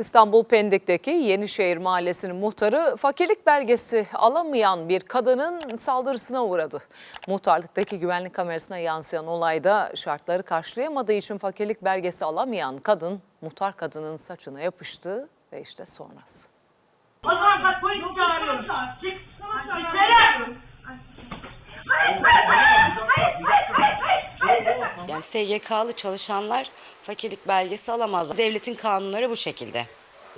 İstanbul Pendik'teki Yenişehir Mahallesi'nin muhtarı fakirlik belgesi alamayan bir kadının saldırısına uğradı. Muhtarlıktaki güvenlik kamerasına yansıyan olayda şartları karşılayamadığı için fakirlik belgesi alamayan kadın muhtar kadının saçına yapıştı ve işte sonrası. O bak. Yani SGK'lı çalışanlar fakirlik belgesi alamazlar. Devletin kanunları bu şekilde.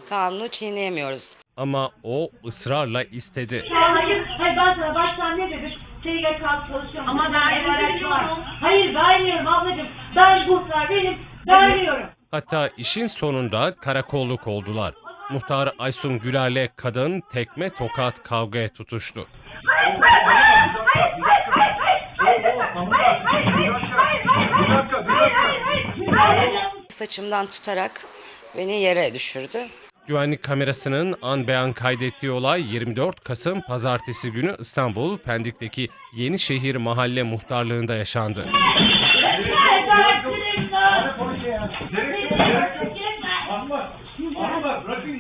Kanunu çiğneyemiyoruz. Ama o ısrarla istedi. Hayır, hayır ben sana baştan ne dedim? SGK çalışıyorum. Ama ben vermiyorum. Hayır vermiyorum ablacığım. Ben kurtar benim. Vermiyorum. Hatta işin sonunda karakolluk oldular. Muhtar Aysun Güler'le kadın tekme tokat kavgaya tutuştu. Saçımdan tutarak beni yere düşürdü. Güvenlik kamerasının an beyan kaydettiği olay 24 Kasım pazartesi günü İstanbul Pendik'teki Yenişehir Mahalle Muhtarlığında yaşandı.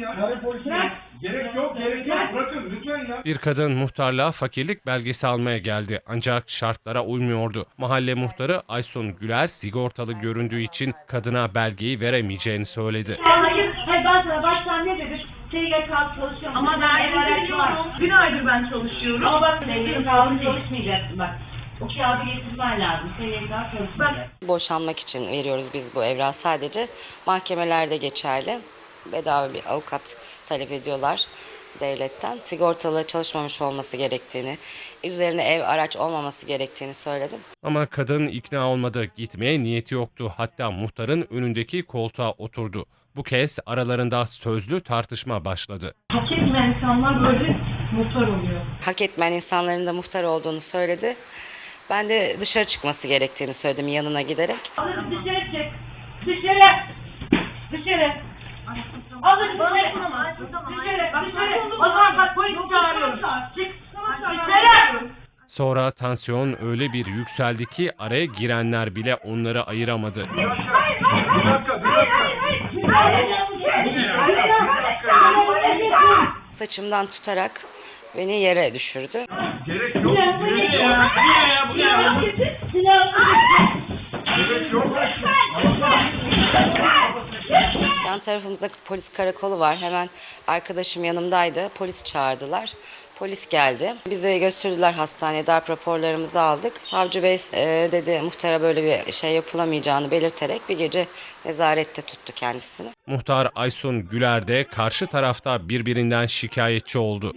Ya. Gerek yok, gerek yok. Bırakın lütfen ya. Bir kadın muhtarlığa fakirlik belgesi almaya geldi ancak şartlara uymuyordu. Mahalle muhtarı Aysun Güler sigortalı göründüğü için kadına belgeyi veremeyeceğini söyledi. Hayır, hayır ben sana baştan ne dedim? SGK çalışıyorum. Ama ben vermiyorum. Bir aydır ben çalışıyorum. Ama bak SGK çalışmayacaksın bak. O kağıdı getirmen lazım. SGK çalışmayacak. Boşanmak için veriyoruz biz bu evrağı sadece. Mahkemelerde geçerli. Bedava bir avukat talep ediyorlar devletten. Sigortalı çalışmamış olması gerektiğini, üzerine ev araç olmaması gerektiğini söyledim. Ama kadın ikna olmadı. Gitmeye niyeti yoktu. Hatta muhtarın önündeki koltuğa oturdu. Bu kez aralarında sözlü tartışma başladı. Hak etmeyen insanlar böyle muhtar oluyor. hak etmeyen insanların da muhtar olduğunu söyledi. Ben de dışarı çıkması gerektiğini söyledim yanına giderek. Alın dışarı çık. Dışarı. Dışarı. Alın. Dışarı. O zaman bak polis çağırıyorum. Çık. Sonra tansiyon öyle bir yükseldi ki araya girenler bile onları ayıramadı. Saçımdan tutarak beni yere düşürdü. Gerek yok. Gerek yok. Gerek yok. Yan tarafımızda polis karakolu var. Hemen arkadaşım yanımdaydı. Polis çağırdılar. Polis geldi. Bizi götürdüler hastaneye. Darp raporlarımızı aldık. Savcı Bey e, dedi muhtara böyle bir şey yapılamayacağını belirterek bir gece nezarette tuttu kendisini. Muhtar Aysun Güler de karşı tarafta birbirinden şikayetçi oldu.